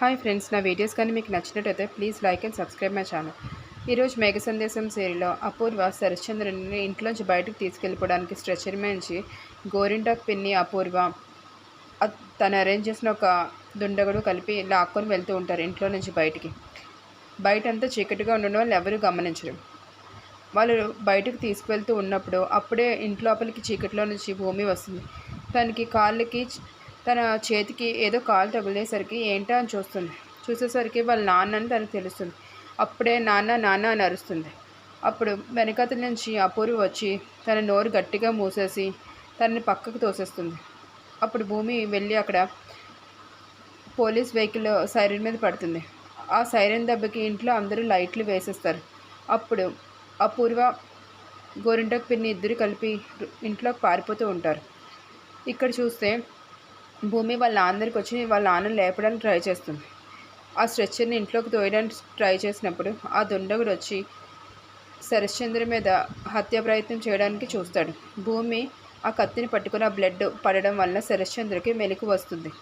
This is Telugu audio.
హాయ్ ఫ్రెండ్స్ నా వీడియోస్ కానీ మీకు నచ్చినట్టయితే please like and subscribe my channel. ఈరోజు మేఘ సందేశం సీరియల్లో అపూర్వ శరశ్చంద్రుని ఇంట్లోంచి బయటకు తీసుకెళ్ళిపోవడానికి స్ట్రెచర్ మేంచి గోరింటాక్ పిన్ని అపూర్వ తను అరేంజ్ చేసిన ఒక దుండగుడు కలిపి లాక్కొని వెళ్తూ ఉంటారు ఇంట్లో నుంచి బయటికి. బయట అంతా చీకటిగా ఉండడం వాళ్ళు ఎవరూ గమనించరు. వాళ్ళు బయటకు తీసుకువెళ్తూ ఉన్నప్పుడు అప్పుడే ఇంట్లోపలికి చీకటిలో నుంచి భూమి వస్తుంది. తనకి కాళ్ళకి తన చేతికి ఏదో కాలు తగిలేసరికి ఏంటా అని చూస్తుంది. చూసేసరికి వాళ్ళ నాన్న అని తనకు తెలుస్తుంది. అప్పుడే నాన్న నాన్న అని అరుస్తుంది. అప్పుడు వెనకతల నుంచి అపూర్వ వచ్చి తన నోరు గట్టిగా మూసేసి తనని పక్కకు తోసేస్తుంది. అప్పుడు భూమి వెళ్ళి అక్కడ పోలీస్ వెహికల్ సైరన్ మీద పడుతుంది. ఆ సైరన్ దెబ్బకి ఇంట్లో అందరూ లైట్లు వేసేస్తారు. అప్పుడు అపూర్వ గోరింటకు పిన్ని ఇద్దరు కలిపి ఇంట్లోకి పారిపోతూ ఉంటారు. ఇక్కడ చూస్తే భూమి వాళ్ళ నాన్నరికి వచ్చి వాళ్ళ నాన్న లేపడానికి ట్రై చేస్తుంది. ఆ స్ట్రెచ్చర్ని ఇంట్లోకి తోయడానికి ట్రై చేసినప్పుడు ఆ దుండగుడు వచ్చి శరశ్చంద్ర మీద హత్య ప్రయత్నం చేయడానికి చూస్తాడు. భూమి ఆ కత్తిని పట్టుకుని ఆ బ్లడ్ పడడం వల్ల శరశ్చంద్రకి మెలకు వస్తుంది.